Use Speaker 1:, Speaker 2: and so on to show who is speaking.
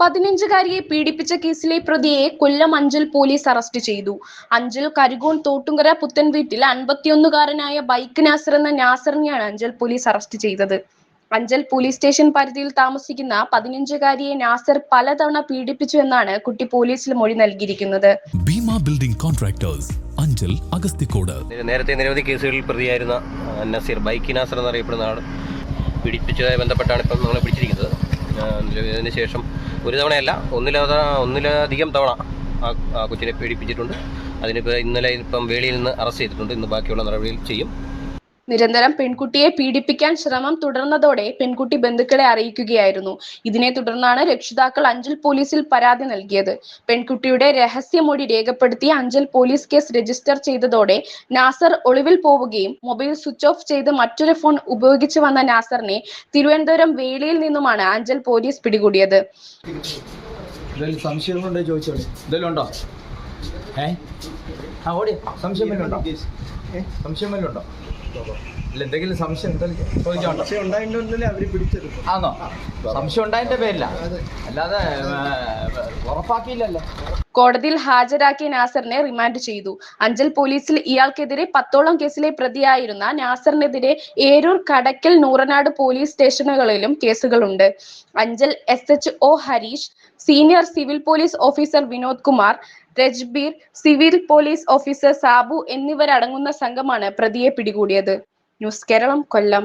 Speaker 1: പതിനഞ്ചുകാരിയെ പീഡിപ്പിച്ച കേസിലെ പ്രതിയെ കൊല്ലം അഞ്ചൽ പോലീസ് അറസ്റ്റ് ചെയ്തു. അഞ്ചൽ കരുകോൺ തോട്ടുങ്കര പുത്തൻ വീട്ടിൽ അൻപത്തിയൊന്നുകാരനായ ബൈക്ക് നാസർ എന്ന നാസറിനെയാണ് അഞ്ചൽ പോലീസ് അറസ്റ്റ് ചെയ്തത്. അഞ്ചൽ പോലീസ് സ്റ്റേഷൻ പരിധിയിൽ താമസിക്കുന്ന പതിനഞ്ചുകാരിയെ നാസർ പലതവണ പീഡിപ്പിച്ചു എന്നാണ് കുട്ടി പോലീസിൽ മൊഴി നൽകിയിരിക്കുന്നത്.
Speaker 2: ഭീമ ബിൽഡിംഗ് കോൺട്രാക്ടേഴ്സ് അഞ്ചൽ അഗസ്തിക്കോട്
Speaker 3: നേരത്തെ നിരവധി കേസുകളിൽ പ്രതിയായിരുന്ന നസീർ ബൈക്കി നാസർ എന്നറിയപ്പെടുന്ന ആൾ പീഡിപ്പിച്ചതുമായി ബന്ധപ്പെട്ടാണ് ഇപ്പം നമ്മളെ പിടിച്ചിരിക്കുന്നത്. ആ, ഇതിന് ശേഷം ഒരു തവണയല്ല ഒന്നിലധികം ഒന്നിലധികം തവണ ആ കൊച്ചിനെ പീഡിപ്പിച്ചിട്ടുണ്ട്. അതിനിപ്പോൾ ഇന്നലെ ഇപ്പം വേളിയിൽ നിന്ന് അറസ്റ്റ് ചെയ്തിട്ടുണ്ട്. ഇന്ന് ബാക്കിയുള്ള നടപടികൾ ചെയ്യും.
Speaker 1: നിരന്തരം പെൺകുട്ടിയെ പീഡിപ്പിക്കാൻ ശ്രമം തുടർന്നതോടെ പെൺകുട്ടി ബന്ധുക്കളെ അറിയിക്കുകയായിരുന്നു. ഇതിനെ തുടർന്നാണ് രക്ഷിതാക്കൾ അഞ്ചൽ പോലീസിൽ പരാതി നൽകിയത്. പെൺകുട്ടിയുടെ രഹസ്യമൊഴി രേഖപ്പെടുത്തി അഞ്ചൽ പോലീസ് കേസ് രജിസ്റ്റർ ചെയ്തതോടെ നാസർ ഒളിവിൽ പോവുകയും മൊബൈൽ സ്വിച്ച് ഓഫ് ചെയ്ത് മറ്റൊരു ഫോൺ ഉപയോഗിച്ചു വന്ന നാസറിനെ തിരുവനന്തപുരം വേളിയിൽ നിന്നുമാണ് അഞ്ചൽ പോലീസ് പിടികൂടിയത്.
Speaker 4: സംശയങ്ങളുണ്ടോ ചോദിച്ചോളി എന്തെങ്കിലും ഉണ്ടോ? ഏ? ആ ഓടി. സംശയം വല്ലതും ഉണ്ടോ? സംശയം വല്ലതും ഉണ്ടോ? ഇല്ല എന്തെങ്കിലും സംശയം ചോദിച്ചോണ്ടോ സംശയം ഉണ്ടായതിന്റെ പേരില്ല അല്ലാതെ
Speaker 1: കോടതിയിൽ ഹാജരാക്കിയ നാസറിനെ റിമാൻഡ് ചെയ്തു. അഞ്ചൽ പോലീസിൽ ഇയാൾക്കെതിരെ പത്തോളം കേസിലെ പ്രതിയായിരുന്ന നാസറിനെതിരെ ഏരൂർ കടക്കൽ നൂറനാട് പോലീസ് സ്റ്റേഷനുകളിലും കേസുകളുണ്ട്. Anchal S H O Harish senior civil police officer Vinod Kumar Rajbir civil police officer Sabu എന്നിവരടങ്ങുന്ന സംഘമാണ് പ്രതിയെ പിടികൂടിയത്. ന്യൂസ് കേരളം കൊല്ലം.